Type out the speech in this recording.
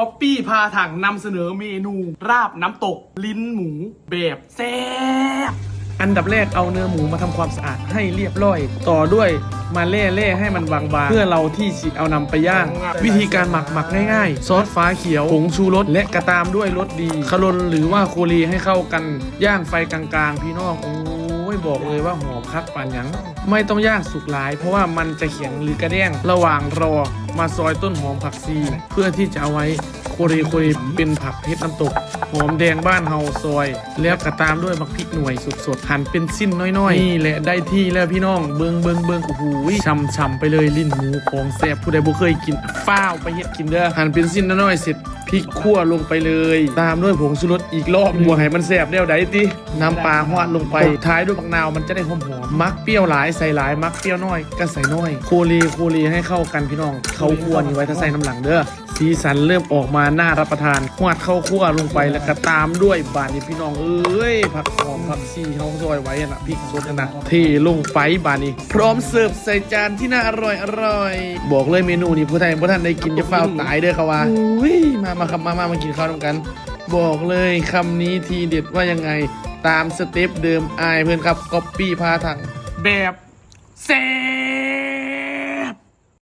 ก๊อปปี้พาถังนำเสนอเมนู ราบน้ำตก ลิ้นหมู แบบแซ่บอันดับแรกเอาเนื้อหมูมาทำความสะอาดให้เรียบร้อย ต่อด้วยมาเล่เล่ๆให้มันบางๆ เพื่อเราที่สิเอานำไปย่าง วิธีการหมักหมักง่ายๆ ซอสฟ้าเขียวผงชูรสและกระตามด้วยรสดีขลนหรือว่าโคลีให้เข้ากัน ย่างไฟกลางๆ พี่น้องโอ้ยบอกเลยว่าหอมคักปานหยัง ไม่ต้องย่างสุกหลาย เพราะว่ามันจะแข็งหรือกระเด้งระหว่างรอ มาซอยต้นหอมผักซีเพื่อที่จะเอาไว้โคเรโคเรเป็นผักเพชรน้ำตก หอมแดงบ้านเฮาซอย แล้วก็ตามด้วยบักพริกหน่วยสดๆหั่นเป็นสิ้นน้อยๆ นี่แหละได้ที่แล้วพี่น้องเบิงเบิงเบิงโอ้โหช่ำๆไปเลยลิ้นหมูของแซ่บผู้ใดบ่เคยกินฟ้าวไปเฮ็ดกินเด้อหั่นเป็นสิ้นน้อยๆเสร็จ พริกขั่วลงไปเลย ตามด้วยผงชูรสอีกรอบบัวให้มันแสบเดียวใดติน้ำปลาหวานลงไปท้ายด้วยบักนาวมันจะได้หอมๆมักเปรี้ยวหลายใส่หลายมักเปรี้ยวน้อยก็ใส่น้อยโคลีโคลีให้เข้ากันพี่น้องเขาคั่วนี่ไว้ถ้าใส่น้ำหลังเด้อ สีสันเริ่มออกมาน่ารับประทานหวดเข้าวคั่วลงไปแล้วก็ตามด้วยบานนี้พี่น้องเอ้ยผักหอมผักชีเขาซอยไว้นะพริกสดนะเทลงไปบานนี้ พร้อมเสิร์ฟใส่จานที่น่าอร่อยอร่อยบอกเลยเมนูนี้ผู้ไทยผู้ท่านได้กินจะเฝ้าตายเด้อเขาว่าอุ้ยมามาครับมามามากินข้าวด้วยกัน บอกเลยคำนี้ทีเด็ดว่ายังไงตามสเต็ปเดิมอายเพื่อนครับก๊อปปี้พาถังแบบแซ่